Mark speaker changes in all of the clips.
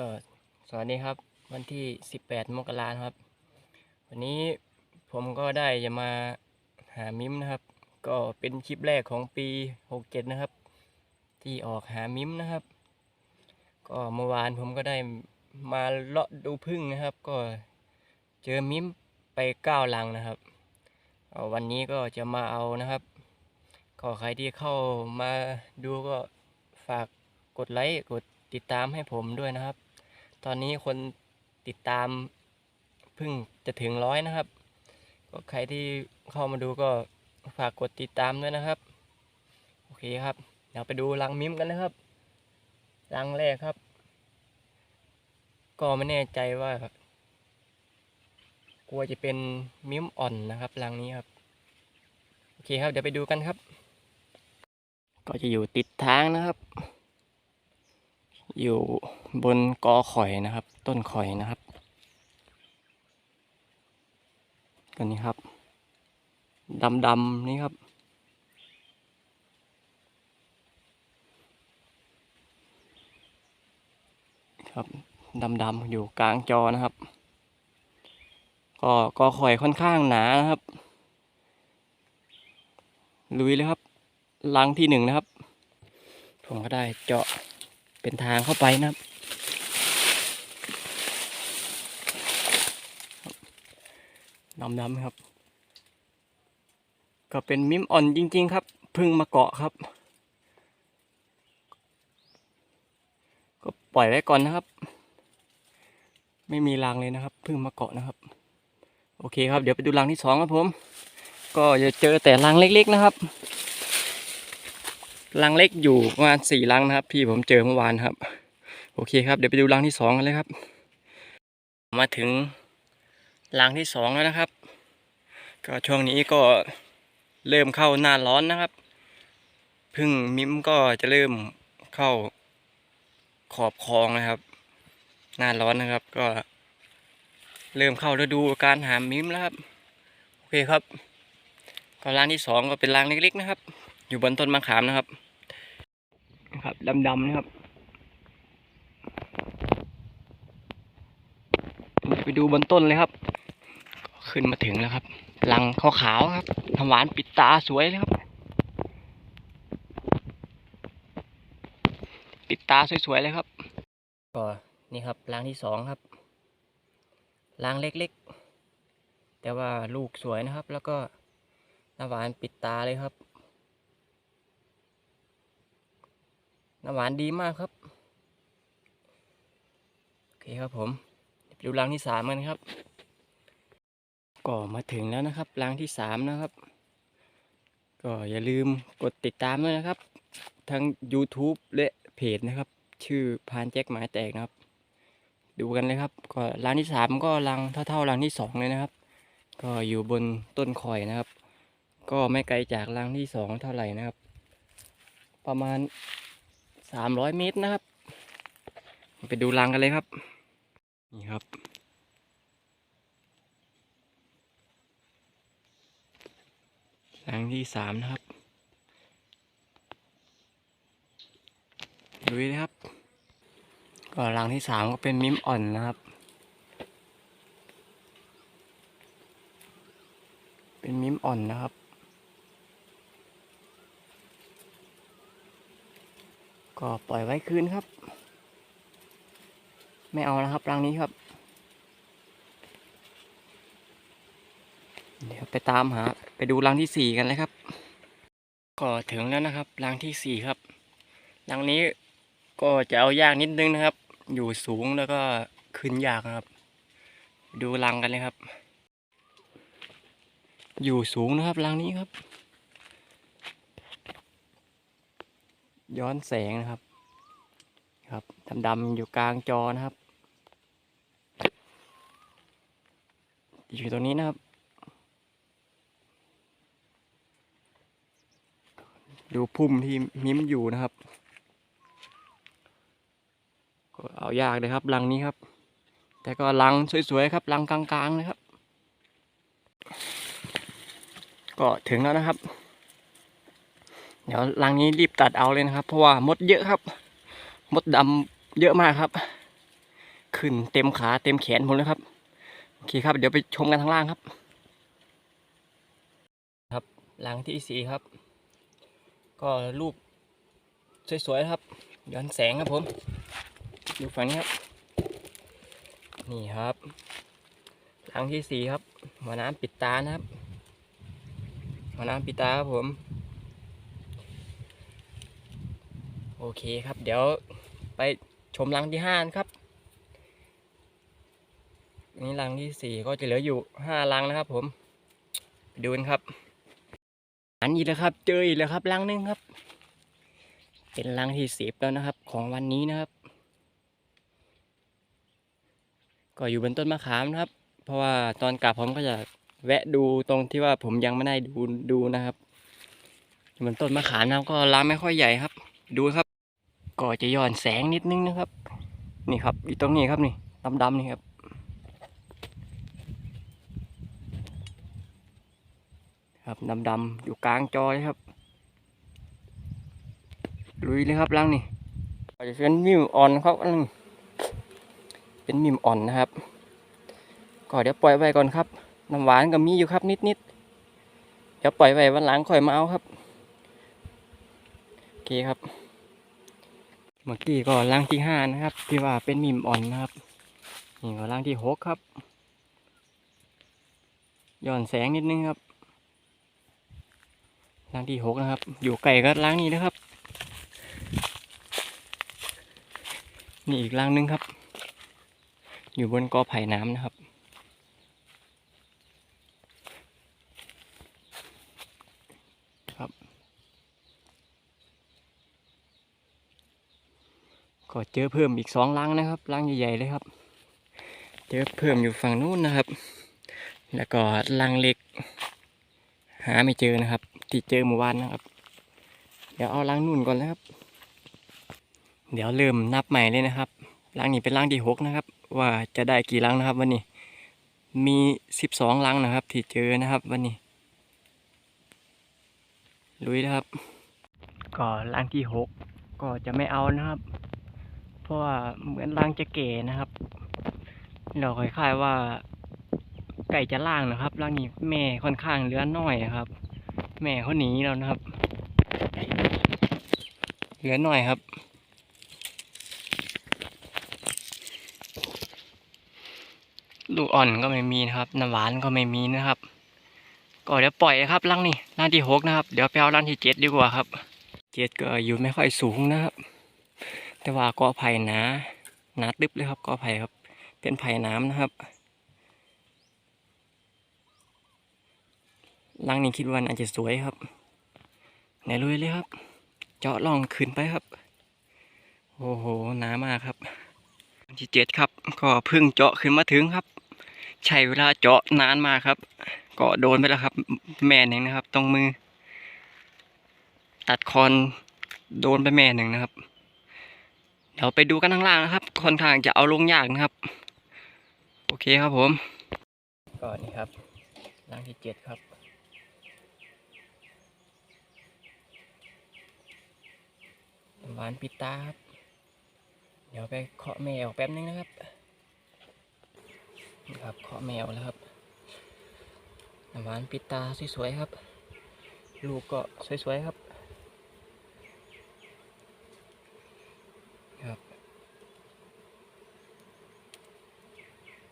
Speaker 1: ก็สวัสดีครับวันที่ 18 มกราคมครับ วันนี้ผมก็ได้จะมาหามิมนะครับ ก็เป็นคลิปแรกของปี 67 นะครับ ที่ออกหามิมนะครับ ก็เมื่อวานผมก็ได้มาเลาะดูพึ่งนะครับ ก็เจอมิมไปเก้าลังนะครับวันนี้ก็จะมาเอานะครับก็ใครที่เข้ามาดูก็ฝากกดไลค์กดติดตามให้ผมด้วยนะครับ ตอนนี้คนติดตามเพิ่งจะถึงร้อยนะครับ ก็ใครที่เข้ามาดูก็ฝากกดติดตามด้วยนะครับ โอเคครับ เดี๋ยวไปดูรังมิมกันนะครับ รังแรกครับ ก็ไม่แน่ใจว่ากลัวจะเป็นมิมอ่อนนะครับรังนี้ครับ โอเคครับ เดี๋ยวไปดูกันครับ ก็จะอยู่ติดทางนะครับ อยู่บนกอข่อยนะครับ ต้นข่อยนะครับ กันนี้ครับดำๆนี่ครับ ครับดำๆอยู่กลางจอนะครับ ก็กอข่อยค่อนข้างหนานะครับ ลุยเลยครับลังที่หนึ่งนะครับ ผมก็ได้เจาะ เป็นทางเข้าไปนะครับดำๆครับ ก็เป็นมิมอ่อนจริง ๆ ครับพึ่งมาเกาะครับ ก็ปล่อยไว้ก่อนนะครับ ไม่มีรังเลยนะครับพึ่งมาเกาะนะครับ โอเคครับ เดี๋ยวไปดูรังที่สองครับผม ก็จะเจอแต่รังเล็ก ๆ นะครับ รังเล็กอยู่ประมาณสี่รังนะครับ ที่ผมเจอเมื่อวานครับ โอเคครับเดี๋ยวไปดูรังที่สองกันเลยครับ มาถึงรังที่สองแล้วนะครับ ก็ช่วงนี้ก็เริ่มเข้าหน้าร้อนนะครับพึ่งมิมก็จะเริ่มเข้าขอบคลองนะครับ หน้าร้อนนะครับ ก็ เริ่มเข้าฤดูการหามิมแล้วครับ โอเคครับก็รังที่สองก็เป็นรังเล็กๆนะครับ อยู่บนต้นมะขามนะครับ นะครับดำๆนะครับ ไปดูบนต้นเลยครับ ขึ้นมาถึงแล้วครับรังขาวๆครับน้ำหวานปิดตาสวยเลยครับ ปิดตาสวยๆเลยครับ ก็นี่ครับรังที่สองครับรังเล็กๆ แต่ว่าลูกสวยนะครับ แล้วก็น้ำหวานปิดตาเลยครับ น้ำหวานดีมากครับ โอเคครับผมเดี๋ยวไปดูรังที่สามกันครับ ก็มาถึงแล้วนะครับรังที่สามนะครับ ก็อย่าลืมกดติดตามด้วยนะครับ ทั้ง YouTube และเพจนะครับ ชื่อพานแจ็คหมายแตกนะครับ ดูกันเลยครับ ก็รังที่สามก็รังเท่าๆรังที่สองเลยนะครับ ก็อยู่บนต้นข่อยนะครับ ก็ไม่ไกลจากรังที่สองเท่าไหร่นะครับ ประมาณ สามร้อยเมตรนะครับ ไปดูรังกันเลยครับ นี่ครับ รังที่สามนะครับดูเลยครับ ก็รังที่สามก็เป็นมิมอ่อนนะครับ เป็นมิมอ่อนนะครับ ก็ปล่อยไว้คืนครับ ไม่เอานะครับรังนี้ครับ เดี๋ยวไปตามหา ไปดูรังที่สี่กันเลยครับ ก็ถึงแล้วนะครับรังที่สี่ครับรังนี้ก็จะเอายากนิดนึงนะครับ อยู่สูงแล้วก็ขึ้นยากนะครับ ดูรังกันเลยครับ อยู่สูงนะครับรังนี้ครับ ย้อนแสงนะครับ ครับดำๆอยู่กลางจอนะครับอยู่ตรงนี้นะครับดูพุ่มที่มิ้มอยู่นะครับ ก็เอายากเลยครับรังนี้ครับ แต่ก็รังสวยๆครับรังกลางๆเลยครับ ก็ถึงแล้วนะครับ เดี๋ยวรังนี้รีบตัดเอาเลยนะครับ เพราะว่ามดเยอะครับ มดดำเยอะมากครับ ขึ้นเต็มขาเต็มแขนผมเลยครับโอเคครับ เดี๋ยวไปชมกันข้างล่างครับ ครับหลังที่สี่ครับ ก็รูปสวยๆครับย้อนแสงครับผมอยู่ฝั่งนี้ครับ นี่ครับหลังที่สี่ครับหัวน้ำปิดตานะครับหัวน้ำปิดตาครับผม โอเคครับ เดี๋ยวไปชมรังที่ห้านครับนี่รังที่สี่ก็จะเหลืออยู่ห้ารังนะครับ ผมดูนครับ อันนี้แล้วครับ เจออีกแล้วครับรังหนึงครับ เป็นรังที่สิบแล้วนะครับ ของวันนี้นะครับ ก็อยู่บนต้นมะขามนะครับ เพราะว่าตอนกลับผมก็จะแวะดูตรงที่ว่าผมยังไม่ได้ดูดูนะครับบนต้นมะขามนะก็รังไม่ค่อยใหญ่ครับ ดูครับ ก็จะย้อนแสงนิดนึงนะครับ นี่ครับอยู่ตรงนี้ครับนี่ดำๆนี่ครับครับดำๆอยู่กลางจอเลยครับลุยเลยครับลังนี่จะเป็นมิมอ่อนครับเป็นมิมอ่อนนะครับ ก็เดี๋ยวปล่อยไว้ก่อนครับน้ำหวานก็มีอยู่ครับนิดๆเดี๋ยวปล่อยไว้วันหลังค่อยมาเอาครับ เคครับ เมื่อกี้ก็ร่างที่ห้านะครับ ที่ว่าเป็นมิมอ่อนนะครับ นี่ก็ร่างที่หกครับ ย้อนแสงนิดนึงครับร่างที่หกนะครับ อยู่ไกลก็ร่างนี้นะครับ นี่อีกร่างหนึงครับ อยู่บนกอไผ่น้ำนะครับ ก็เจอเพิ่มอีกสองลังนะครับลังใหญ่ๆเลยครับ เจอเพิ่มอยู่ฝั่งนู้นนะครับ แล้วก็ลังเล็ก หาไม่เจอนะครับ ที่เจอเมื่อวานนะครับ เดี๋ยวเอาลังนู่นก่อนนะครับ เดี๋ยวเริ่มนับใหม่เลยนะครับลังนี้เป็นลังที่หกนะครับ ว่าจะได้กี่ลังนะครับ วันนี้ มีสิบสองลังนะครับ ที่เจอนะครับ วันนี้ลุยนะครับ ก็ลังที่หกก็จะไม่เอานะครับ เพราะว่าเหมือนรังจะเก๋นะครับเราคล้ายๆว่า ไก่จะล่างนะครับรังนี้แม่ค่อนข้างเหลือน้อยนะครับ แม่เขาหนีแล้วนะครับเหลือน้อยครับลูกอ่อนก็ไม่มีนะครับน้ำหวานก็ไม่มีนะครับ ก็เดี๋ยวปล่อยนะครับรังนี้รังที่หกนะครับ เดี๋ยวไปเอารังที่เจ็ดดีกว่าครับ เจ็ดก็อยู่ไม่ค่อยสูงนะครับ แต่ว่ากอไผ่หนาหนาตึบเลยครับกอไผ่ครับ เป็นไผ่น้ำนะครับลังนี้คิดว่าน่าจะสวยครับ ไหนลุยเลยครับ เจาะล่องขึ้นไปครับ โอ้โหหนามากครับที่เจ็ดครับ ก็เพิ่งเจาะขึ้นมาถึงครับ ใช้เวลาเจาะนานมากครับ ก็โดนไปแล้วครับ แม่หนึ่งนะครับ ตรงมือ ตัดคอนโดนไปแม่หนึ่งนะครับ เดี๋ยวไปดูกันข้างล่างนะครับค่อนข้างจะเอาลงยากนะครับ โอเคครับผมก็นี่ครับร่างที่เจ็ดครับหวานปิดตาครับ เดี๋ยวไปเคาะแมวแป๊บนึงนะครับนี่ครับเคาะแมวแล้วครับหวานปิดตาสวยๆครับ ลูกก็สวยๆครับ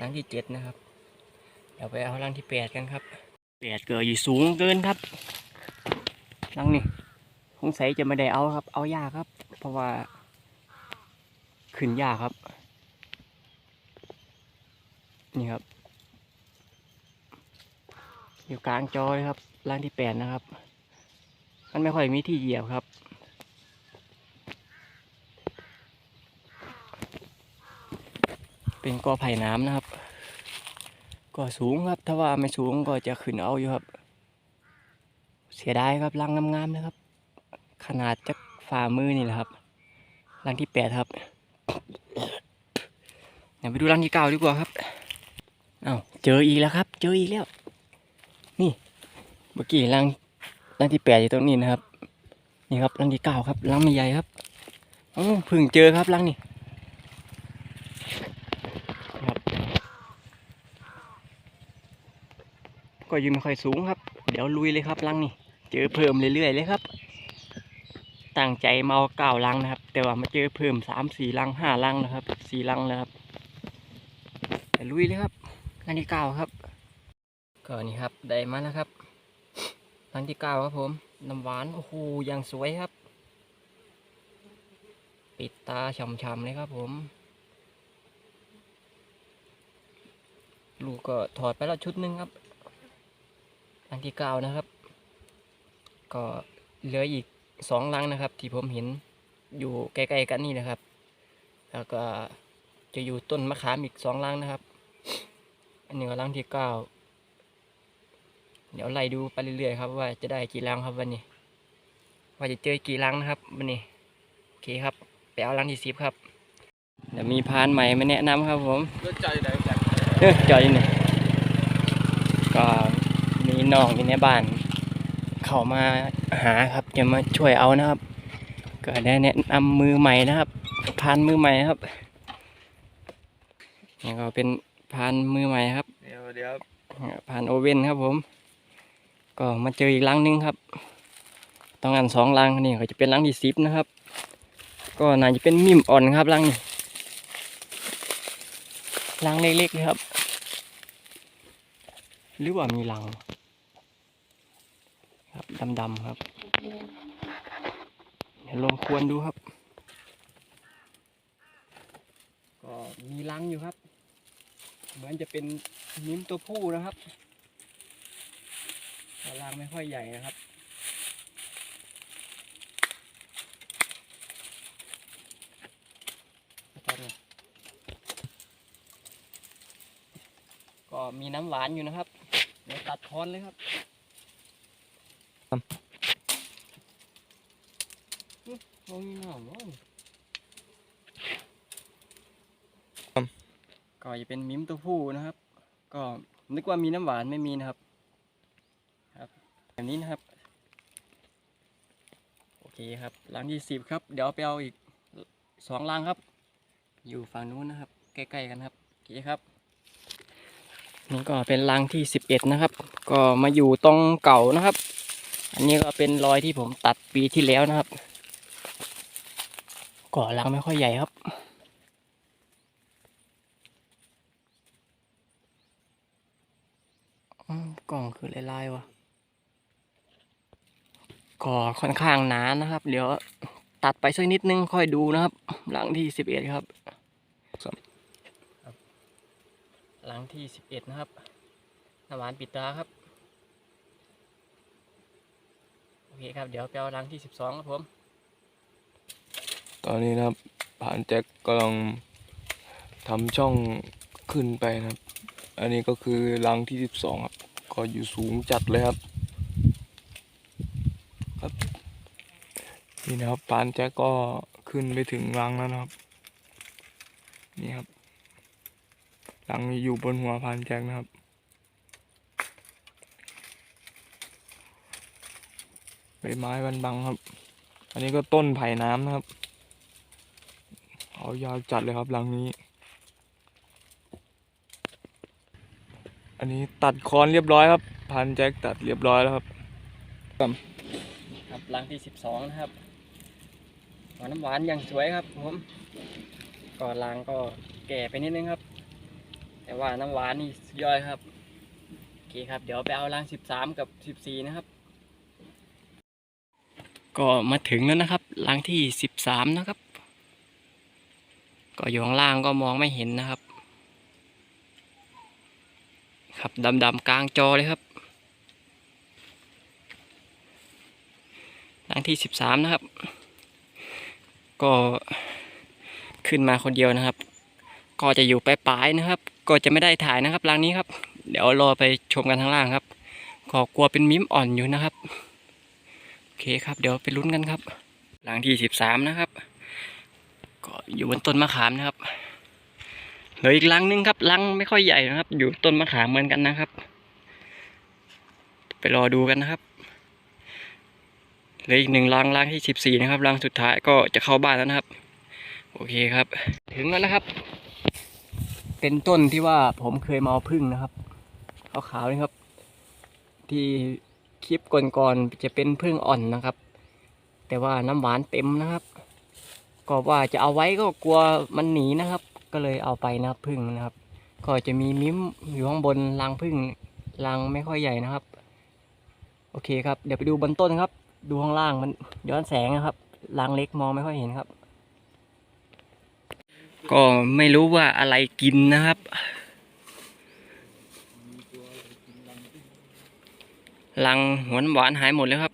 Speaker 1: รังที่เจ็ดนะครับ เดี๋ยวไปเอารังที่แปดกันครับแปดเกิดอยู่สูงเกินครับรังนี้สงสัยจะไม่ได้เอาครับ เอายากครับ เพราะว่า ขึ้นยากครับ นี่ครับ อยู่กลางจอยครับรังที่แปดนะครับ มันไม่ค่อยมีที่เหยียบครับ เป็นกอไผ่น้ำนะครับ ก็สูงครับ ถ้าว่าไม่สูงก็จะขึ้นเอาอยู่ครับ เสียดายครับรังงามๆนะครับ ขนาดจะฝ่ามือนี่แหละครับรังที่แปดครับเดี๋ยวไปดูรังที่เก้าดีกว่าครับเอาวเจออีกแล้วครับ เจออีกแล้ว นี่เมื่อกี้รังรังที่แปดอยู่ตรงนี้นะครับ นี่ครับรังที่เก้าครับรังไม่ใหญ่ครับอ๋อพิ่งเจอครับรังนี่ ก็ยังไม่ค่อยสูงครับ เดี๋ยวลุยเลยครับลังนี่เจอเพิ่มเรื่อยๆเลยครับ ตั้งใจมาเอาเก้าลังนะครับ แต่ว่ามาเจอเพิ่มสามสี่ลังห้าลังนะครับสี่ลังแล้วครับไปลุยเลยครับลังที่เก้าครับก็นี่ครับได้มาแล้วครับลังที่เก้าครับผมน้ำหวานโอ้โหอย่างสวยครับ ปิดตาช่ำๆเลยครับผมลูกก็ถอดไปแล้วชุดหนึ่งครับ อันที่เก้านะครับ ก็เหลืออีกสองลังนะครับ ที่ผมเห็นอยู่ใกล้ๆกันนี่นะครับ แล้วก็จะอยู่ต้นมะขามอีกสองลังนะครับ อันนี้ก็ลังที่เก้าเดี๋ยวไล่ดูไปเรื่อยๆครับ ว่าจะได้กี่ลังครับวันนี้ ว่าจะเจอกี่ลังนะครับวันนี้โอเคครับไปเอาลังที่สิบครับเดี๋ยวมีพานใหม่มาแนะนำครับผม
Speaker 2: รถจอดอยู่ไหนแจ็ค
Speaker 1: เออจอดอยู่นี่ก็มี น้องอยู่ในบ้าน เข้ามาหาครับจะมาช่วยเอานะครับ ก็ได้แนะนำมือใหม่นะครับพานมือใหม่ครับนี่ก็เป็นพานมือใหม่ครับ
Speaker 2: เดี๋ยวเดี๋ยว
Speaker 1: พานโอเว่นครับผม ก็มาเจออีกลังหนึงครับ ต้องงานสองลังนี่ก็จะเป็นลังที่สิบนะครับ ก็น่าจะเป็นมิมอ่อนครับลังนี้ลังเล็กๆเลยครับ หรือว่ามีรัง ครับดำๆครับ เดี๋ยวลองควรดูครับ ก็มีรังอยู่ครับ เหมือนจะเป็นนิ้มตัวผู้นะครับรังไม่ค่อยใหญ่นะครับก็มีน้ำหวานอยู่นะครับ เดี๋ยวตัดคอนเลยครับ อื้อมองนี่หน่อยมั้งก็จะเป็นมิมตัวผู้นะครับ ก็นึกว่ามีน้ำหวานไม่มีนะครับ ครับแบบนี้นะครับ โอเคครับลังที่สิบครับ เดี๋ยวไปเอาอีกสองลังครับ อยู่ฝั่งนู้นนะครับ ใกล้ๆกันครับโอเคครับนี่ก็เป็นรังที่สิบเอ็ดนะครับ ก็มาอยู่ตรงเก่านะครับ อันนี้ก็เป็นรอยที่ผมตัดปีที่แล้วนะครับ ก่อรังไม่ค่อยใหญ่ครับ กล่องคือลายๆวะก่อค่อนข้างหนานะครับ เดี๋ยวตัดไปสักนิดนึงค่อยดูนะครับ หลังที่สิบเอ็ดครับ หลังที่สิบเอ็ดนะครับน้ำหวานปิดตาครับ โอเคครับ เดี๋ยวไปเอาหลังที่สิบสองครับผม
Speaker 2: ตอนนี้นะครับผ่านแจ็คกำลังทำช่องขึ้นไปนะครับ อันนี้ก็คือรังที่สิบสองครับ ก็อยู่สูงจัดเลยครับ ครับ นี่นะครับผ่านแจ็คก็ขึ้นไปถึงรังแล้วนะครับ นี่ครับรังอยู่บนหัวผ่านแจ็คนะครับใบไม้บันบังครับ อันนี้ก็ต้นไผ่น้ำนะครับายาวจัดเลยครับหลังนี้ อันนี้ตัดคอนเรียบร้อยครับ พันแจ็คตัดเรียบร้อยแล้วครับ
Speaker 1: ครับหลังที่สิบสองนะครับหวานน้ำหวานอย่างสวยครับผมก่อนลังก็แก่ไปนิดนึงครับ แต่ว่าน้ำหวานนี่ย่อยครับโอเคครับ เดี๋ยวไปเอาลังสิบสามกับสิบสี่นะครับ ก็มาถึงแล้วนะครับลังที่สิบสามนะครับ ก็อยู่ข้างล่างก็มองไม่เห็นนะครับ ครับดำๆกลางจอเลยครับลังที่สิบสามนะครับ ก็ขึ้นมาคนเดียวนะครับ ก็จะอยู่ปลายๆนะครับ ก็จะไม่ได้ถ่ายนะครับรังนี้ครับ เดี๋ยวรอไปชมกันข้างล่างครับก็กลัวเป็นมิมอ่อนอยู่นะครับ โอเคครับ เดี๋ยวไปลุ้นกันครับรังที่สิบสามนะครับ ก็อยู่บนต้นมะขามนะครับเหลืออีกรังหนึงครับรังไม่ค่อยใหญ่นะครับ อยู่ต้นมะขามเหมือนกันนะครับ ไปรอดูกันนะครับเหลืออีกหนึ่งรังรังที่สิบสี่นะครับรังสุดท้ายก็จะเข้าบ้านแล้วนะครับ โอเคครับ ถึงแล้วนะครับ เป็นต้นที่ว่าผมเคยมาเอาพึ่งนะครับขาวๆนี่ครับ ที่คลิปก่อนๆจะเป็นพึ่งอ่อนนะครับ แต่ว่าน้ำหวานเต็มนะครับ ก็ว่าจะเอาไว้ก็กลัวมันหนีนะครับ ก็เลยเอาไปนะครับพึ่งนะครับ ก็จะมีมิ้มอยู่ข้างบนรังพึ่งรังไม่ค่อยใหญ่นะครับ โอเคครับ เดี๋ยวไปดูบนต้นครับ ดูข้างล่างมันย้อนแสงนะครับรังเล็กมองไม่ค่อยเห็นครับ ก็ไม่รู้ว่าอะไรกินนะครับ รังหวนหวานหายหมดเลยครับ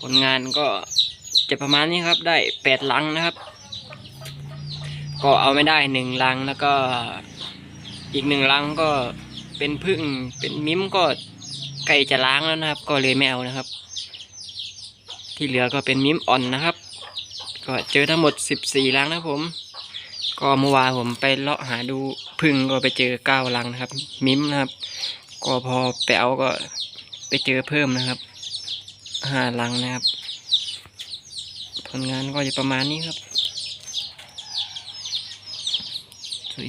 Speaker 1: ผลงานก็จะประมาณนี้ครับได้แปดลังนะครับ ก็เอาไม่ได้หนึ่งลังแล้วก็อีกหนึ่งลังก็เป็นพึ่งเป็นมิ้มก็ใกล้จะล้างแล้วนะครับ ก็เลยไม่เอานะครับ ที่เหลือก็เป็นมิ้มอ่อนนะครับ ก็เจอทั้งหมดสิบสี่ลังนะผม ก็เมื่อวานผมไปเลาะหาดูพึ่งก็ไปเจอเก้าลังนะครับ มิ้มนะครับ ก็พอไปเอาก็ไปเจอเพิ่มนะครับ ห้าลังนะครับ ผลงานก็จะประมาณนี้ครับ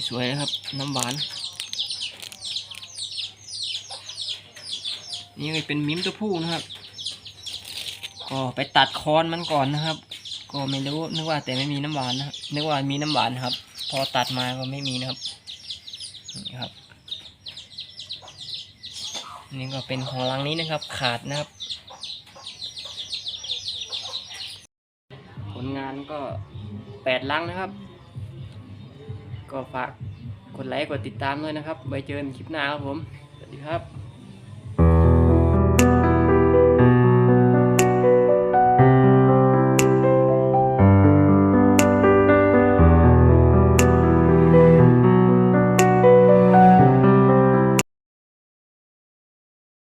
Speaker 1: สวยๆนะครับ น้ำหวาน นี่ก็เป็นมิ้มตัวผู้นะครับ ก็ไปตัดคอนมันก่อนนะครับ ก็ไม่รู้นึกว่าแต่ไม่มีน้ำหวานนะครับนึกว่ามีน้ำหวานครับ พอตัดมาก็ไม่มีนะครับนี่ครับนี่ก็เป็นของรังนี้นะครับ ขาดนะครับ ผล งานก็แปดลังนะครับ ก็ฝากกดไลค์กดติดตามด้วยนะครับไว้เจอกันคลิปหน้าครับผม สวัสดีครับ